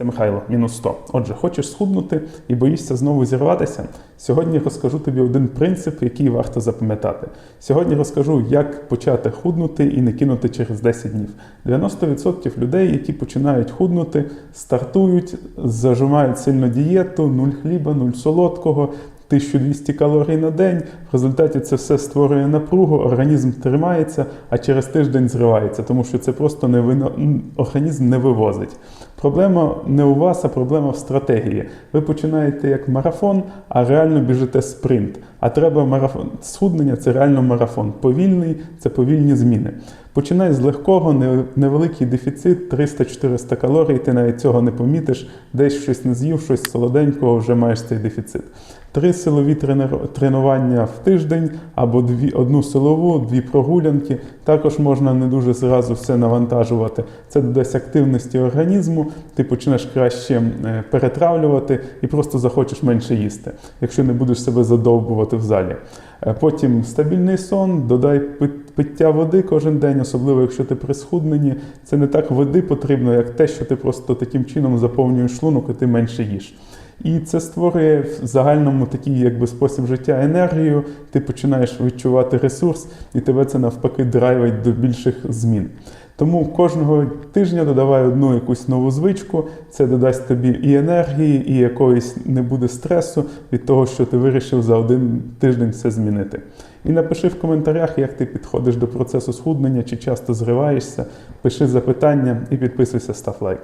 Це Михайло, мінус 100. Отже, хочеш схуднути і боїшся знову зірватися? Сьогодні розкажу тобі один принцип, який варто запам'ятати. Сьогодні розкажу, як почати худнути і не кинути через 10 днів. 90% людей, які починають худнути, стартують, зажимають сильно дієту, нуль хліба, нуль солодкого. 1200 калорій на день. В результаті це все створює напругу, організм тримається, а через тиждень зривається, тому що це просто не вино... організм не вивозить. Проблема не у вас, а проблема в стратегії. Ви починаєте як марафон, а реально біжите спринт. А треба марафон. Схуднення це реально марафон. Повільний це повільні зміни. Починай з легкого, невеликий дефіцит, 300-400 калорій, ти навіть цього не помітиш, десь щось не з'їв, щось солоденького, вже маєш цей дефіцит. Три силові тренування в тиждень або дві, одну силову, дві прогулянки. Також можна не дуже зразу все навантажувати. Це додасть активності організму, ти почнеш краще е, перетравлювати і просто захочеш менше їсти, якщо не будеш себе задовбувати в залі. Е, Потім стабільний сон, додай пиття води кожен день, особливо якщо ти при схудненні. Це не так води потрібно, як те, що ти просто таким чином заповнюєш шлунок і ти менше їш. І це створює в загальному такий якби спосіб життя енергію. Ти починаєш відчувати ресурс, і тебе це навпаки драйвить до більших змін. Тому кожного тижня додавай одну якусь нову звичку. Це додасть тобі і енергії, і якоїсь не буде стресу від того, що ти вирішив за один тиждень все змінити. І напиши в коментарях, як ти підходиш до процесу схуднення, чи часто зриваєшся. Пиши запитання і підписуйся, став лайк.